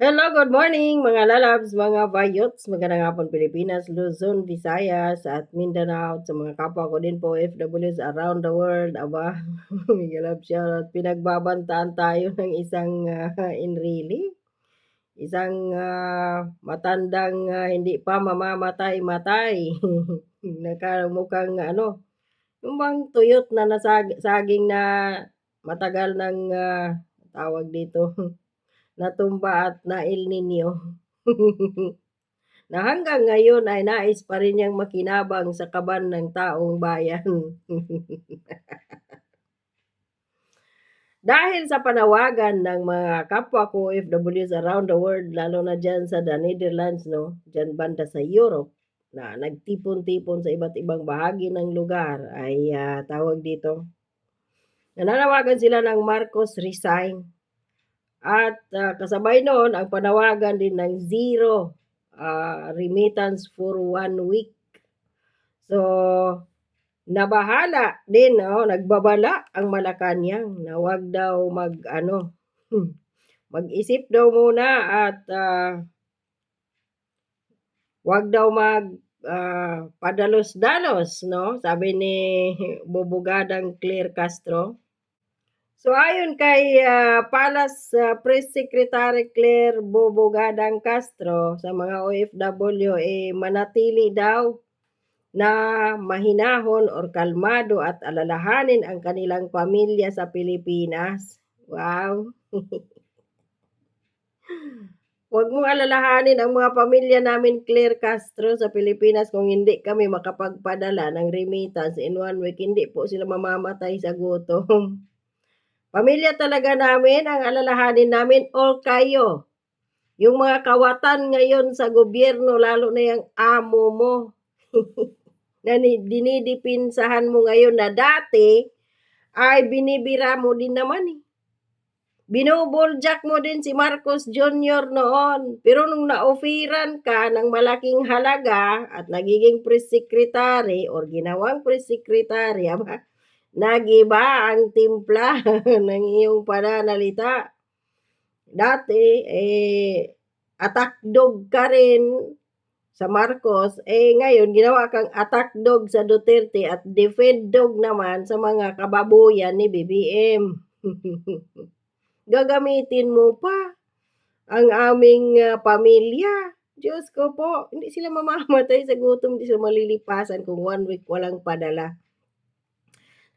Hello, good morning mga lalabs, mga bayots, magandang hapon Pilipinas, Luzon, Visayas, at Mindanao, sa mga kapwa ko din po OFWs around the world, aba, mga love shoutout, pinagbabantaan tayo ng isang uh, Enrile, isang uh, matandang uh, hindi pa mamamatay-matay, nakamukhang ano, yung bang tuyot na nasaging na matagal ng uh, tawag dito, natumba at na El Nino. na hanggang ngayon ay nais pa rin niyang makinabang sa kaban ng taong bayan. Dahil sa panawagan ng mga kapwa ko OFWs around the world, lalo na dyan sa the Netherlands, no? dyan banda sa Europe, na nagtipon-tipon sa iba't ibang bahagi ng lugar, ay uh, tawag dito, nananawagan sila ng Marcos resign at uh, kasabay noon, ang panawagan din ng zero uh, remittance for one week. So, nabahala din, no? nagbabala ang Malacanang na wag daw mag, ano, mag-isip daw muna at uh, wag daw mag uh, padalos-dalos, no? Sabi ni Bubugadang Claire Castro. So ayon kay uh, Palas uh, Press Secretary Claire Bobogadang Castro sa mga OFW eh manatili daw na mahinahon or kalmado at alalahanin ang kanilang pamilya sa Pilipinas. Wow! Huwag mong alalahanin ang mga pamilya namin Claire Castro sa Pilipinas kung hindi kami makapagpadala ng remittance in one week. Hindi po sila mamamatay sa gutom. Pamilya talaga namin ang alalahanin namin o kayo. Yung mga kawatan ngayon sa gobyerno, lalo na yung amo mo, na dinidipinsahan mo ngayon na dati, ay binibira mo din naman eh. Binubuljak mo din si Marcos Jr. noon. Pero nung na-offeran ka ng malaking halaga at nagiging press secretary or ginawang press secretary, aba, nagiba ang timpla ng iyong pananalita. Dati, eh, attack dog ka rin sa Marcos, eh ngayon ginawa kang attack dog sa Duterte at defend dog naman sa mga kababuyan ni BBM. Gagamitin mo pa ang aming uh, pamilya. Diyos ko po, hindi sila mamamatay sa gutom, hindi sila malilipasan kung one week walang padala.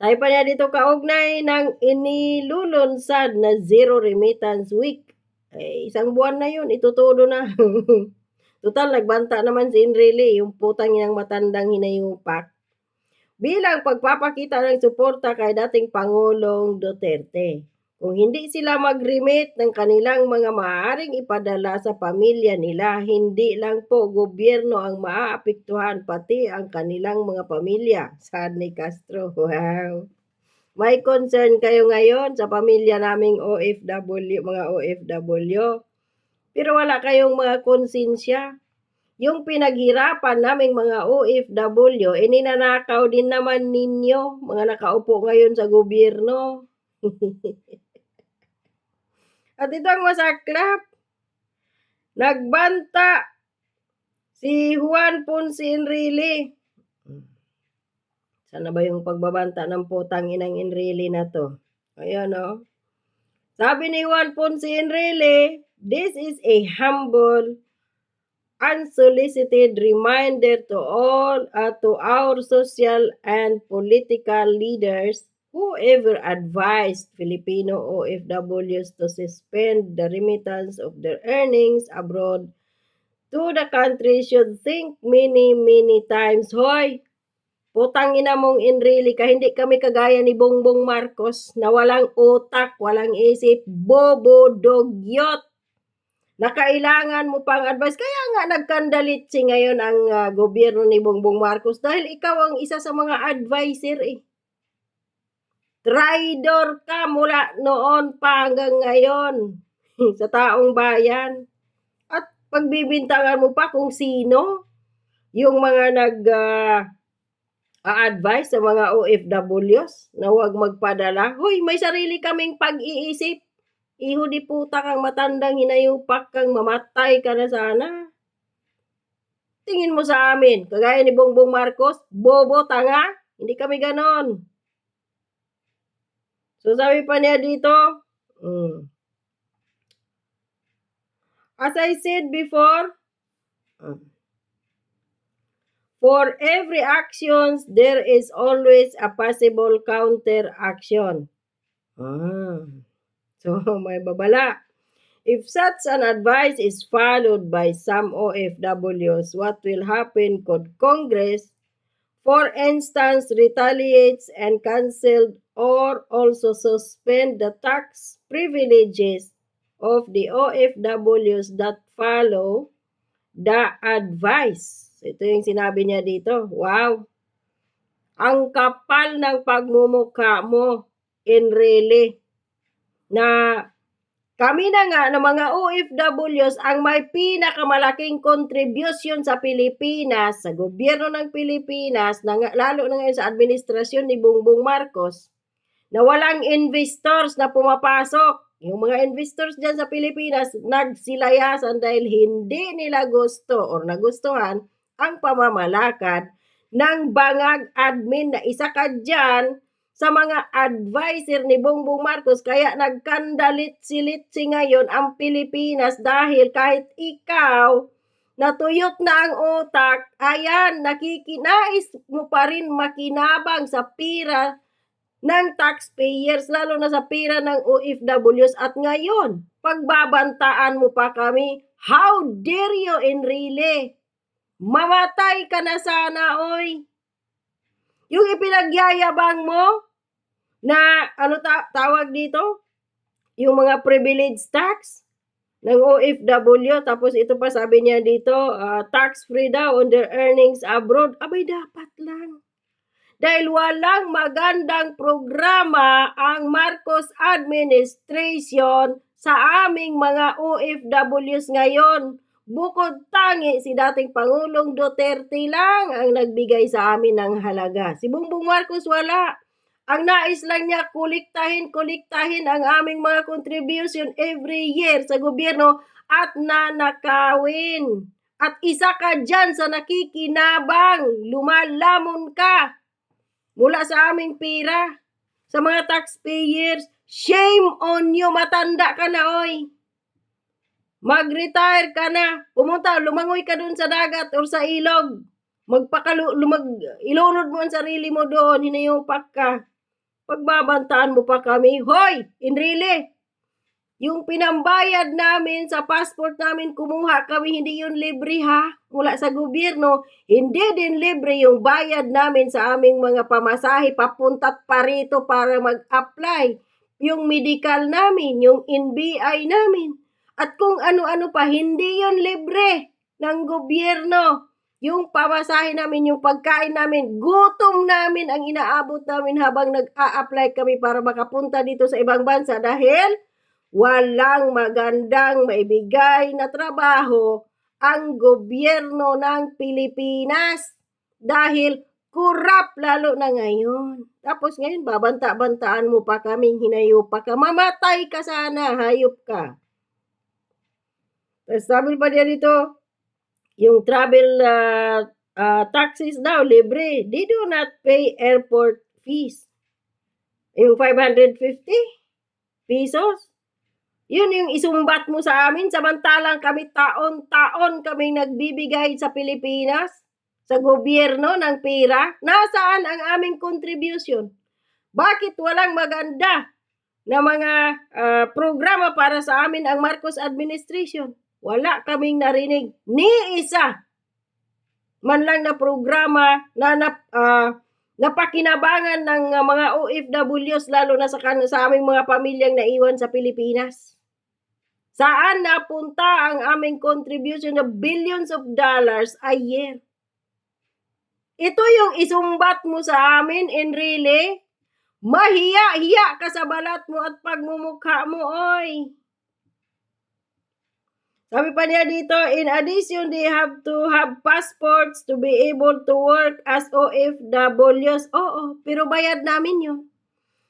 Tayo pa niya dito kaugnay ng inilulunsad na zero remittance week. Eh, isang buwan na yun, itutudo na. Total, nagbanta naman si Enrile, yung putang ng matandang hinayupak. Bilang pagpapakita ng suporta kay dating Pangulong Duterte. Kung hindi sila mag-remit ng kanilang mga maaaring ipadala sa pamilya nila, hindi lang po gobyerno ang maaapektuhan, pati ang kanilang mga pamilya. Sad ni Castro. Wow. May concern kayo ngayon sa pamilya naming OFW, mga OFW. Pero wala kayong mga konsensya. Yung pinaghirapan naming mga OFW, ininanakaw din naman ninyo, mga nakaupo ngayon sa gobyerno. At ito ang masaklap. Nagbanta si Juan Ponce Enrile. Sana ba yung pagbabanta ng putang inang Enrile na to? Ayan o. Oh. Sabi ni Juan Ponce Enrile, this is a humble, unsolicited reminder to all, uh, to our social and political leaders Whoever advised Filipino OFWs to suspend the remittance of their earnings abroad to the country should think many, many times. Hoy, putang ina mong Enrile ka, hindi kami kagaya ni Bongbong Marcos na walang utak, walang isip, bobo, dogyot na kailangan mo pang advice. Kaya nga nagkandalit si ngayon ang uh, gobyerno ni Bongbong Marcos dahil ikaw ang isa sa mga advisor eh. Traidor ka mula noon pa hanggang ngayon sa taong bayan. At pagbibintangan mo pa kung sino yung mga nag uh, advise sa mga OFWs na huwag magpadala. Hoy, may sarili kaming pag-iisip. Iho di puta kang matandang hinayupak kang mamatay ka na sana. Tingin mo sa amin, kagaya ni Bongbong Marcos, bobo, tanga, hindi kami ganon. So sabi pa niya dito, mm, as I said before, mm, for every actions, there is always a possible counter action. Ah. So, may babala. If such an advice is followed by some OFWs, what will happen could Congress, for instance, retaliates and cancel or also suspend the tax privileges of the OFWs that follow the advice. Ito yung sinabi niya dito. Wow! Ang kapal ng pagmumukha mo, Enrile, na kami na nga ng mga OFWs ang may pinakamalaking contribution sa Pilipinas, sa gobyerno ng Pilipinas, na, lalo na ngayon sa administrasyon ni Bongbong Marcos, na walang investors na pumapasok. Yung mga investors dyan sa Pilipinas, nagsilayasan dahil hindi nila gusto or nagustuhan ang pamamalakad ng bangag admin na isa ka dyan sa mga advisor ni Bongbong Marcos kaya nagkandalit-silit si ngayon ang Pilipinas dahil kahit ikaw natuyot na ang utak, ayan, nakikinais mo pa rin makinabang sa pira ng taxpayers, lalo na sa pira ng OFWs. At ngayon, pagbabantaan mo pa kami, how dare you, Enrile? Mamatay ka na sana, oy. Yung ipinagyayabang mo, na ano ta- tawag dito? Yung mga privilege tax ng OFW. Tapos ito pa sabi niya dito, ah, tax-free daw on their earnings abroad. Abay, dapat lang. Dahil walang magandang programa ang Marcos administration sa aming mga OFWs ngayon. Bukod tangi, si dating Pangulong Duterte lang ang nagbigay sa amin ng halaga. Si Bongbong Marcos wala. Ang nais lang niya, kuliktahin, kuliktahin ang aming mga contribution every year sa gobyerno at nanakawin. At isa ka dyan sa nakikinabang, lumalamon ka mula sa aming pira. Sa mga taxpayers, shame on you, matanda ka na, oy. Mag-retire ka na. Pumunta, lumangoy ka dun sa dagat or sa ilog. Magpakalu, lumag, ilunod mo ang sarili mo doon, hinayupak ka pagbabantaan mo pa kami, Hoy, Enrile, yung pinambayad namin sa passport namin, kumuha kami, hindi yun libre ha, mula sa gobyerno, hindi din libre yung bayad namin sa aming mga pamasahe, papuntat pa rito para mag-apply, yung medical namin, yung NBI namin, at kung ano-ano pa, hindi yun libre ng gobyerno yung pamasahe namin, yung pagkain namin, gutom namin ang inaabot namin habang nag-a-apply kami para makapunta dito sa ibang bansa dahil walang magandang maibigay na trabaho ang gobyerno ng Pilipinas dahil kurap lalo na ngayon. Tapos ngayon, babanta-bantaan mo pa kaming hinayo pa ka. Mamatay ka sana, hayop ka. Tapos sabi pa niya dito, yung travel uh, uh, taxis daw, libre. They do not pay airport fees. Yung 550 pesos. Yun yung isumbat mo sa amin, samantalang kami taon-taon kaming nagbibigay sa Pilipinas, sa gobyerno ng pera. Nasaan ang aming contribution? Bakit walang maganda na mga uh, programa para sa amin ang Marcos administration? Wala kaming narinig ni isa man lang na programa na nap, uh, napakinabangan ng uh, mga OFWs lalo na sa, sa aming mga pamilyang naiwan sa Pilipinas. Saan napunta ang aming contribution na billions of dollars a year? Ito yung isumbat mo sa amin, Enrile. Mahiya-hiya ka sa balat mo at pagmumukha mo, oy. Sabi pa niya dito, in addition, they have to have passports to be able to work as OFWs. Oo, pero bayad namin yun.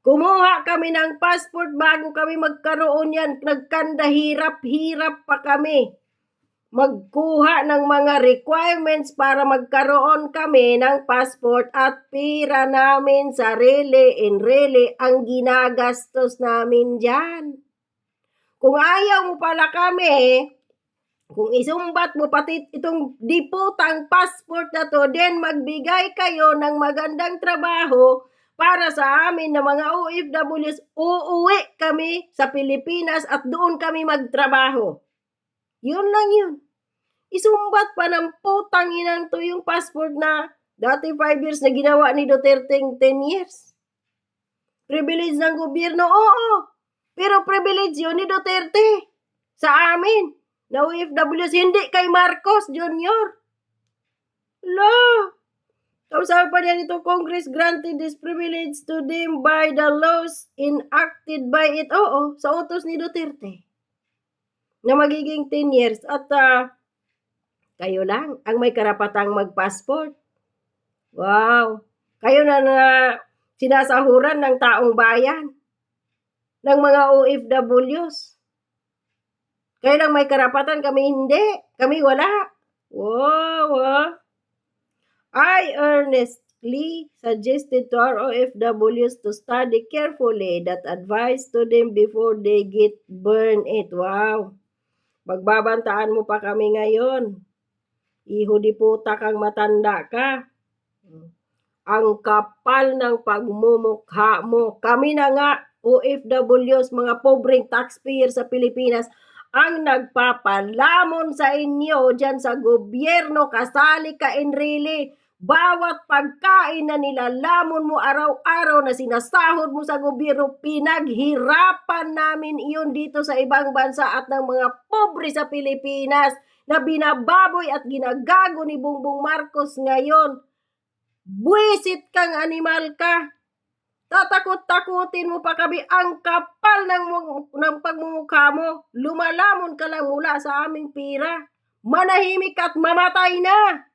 Kumuha kami ng passport bago kami magkaroon yan. Nagkanda hirap-hirap pa kami. Magkuha ng mga requirements para magkaroon kami ng passport at pira namin sarili in really ang ginagastos namin dyan. Kung ayaw mo pala kami, kung isumbat mo pati itong diputang passport na to, then magbigay kayo ng magandang trabaho para sa amin na mga OFWs, uuwi kami sa Pilipinas at doon kami magtrabaho. Yun lang yun. Isumbat pa ng putang inang to yung passport na dati 5 years na ginawa ni Duterte 10 years. Privilege ng gobyerno, oo. Pero privilege yun ni Duterte sa amin na OFWs, hindi kay Marcos Jr. Lo! Sabi pa niya nito, Congress granted this privilege to them by the laws enacted by it. Oo, sa utos ni Duterte. Na magiging 10 years. At ah, kayo lang ang may karapatang mag-passport. Wow! Kayo na na sinasahuran ng taong bayan. Ng mga OFWs. Kayo lang may karapatan, kami hindi. Kami wala. Wow! wow. I earnestly suggested to our OFWs to study carefully that advice to them before they get burned it. Wow! Magbabantaan mo pa kami ngayon. Iho di puta kang matanda ka. Ang kapal ng pagmumukha mo. Kami na nga, OFWs, mga pobreng taxpayer sa Pilipinas, ang nagpapalamon sa inyo dyan sa gobyerno, kasali ka really, bawat pagkain na nilalamon mo araw-araw na sinasahod mo sa gobyerno, pinaghirapan namin iyon dito sa ibang bansa at ng mga pobre sa Pilipinas na binababoy at ginagago ni Bongbong Marcos ngayon. Buwisit kang animal ka. Tatakot-takutin mo pa kami ang kapal ng, ng pagmumukha mo. Lumalamon ka lang mula sa aming pira. Manahimik at mamatay na.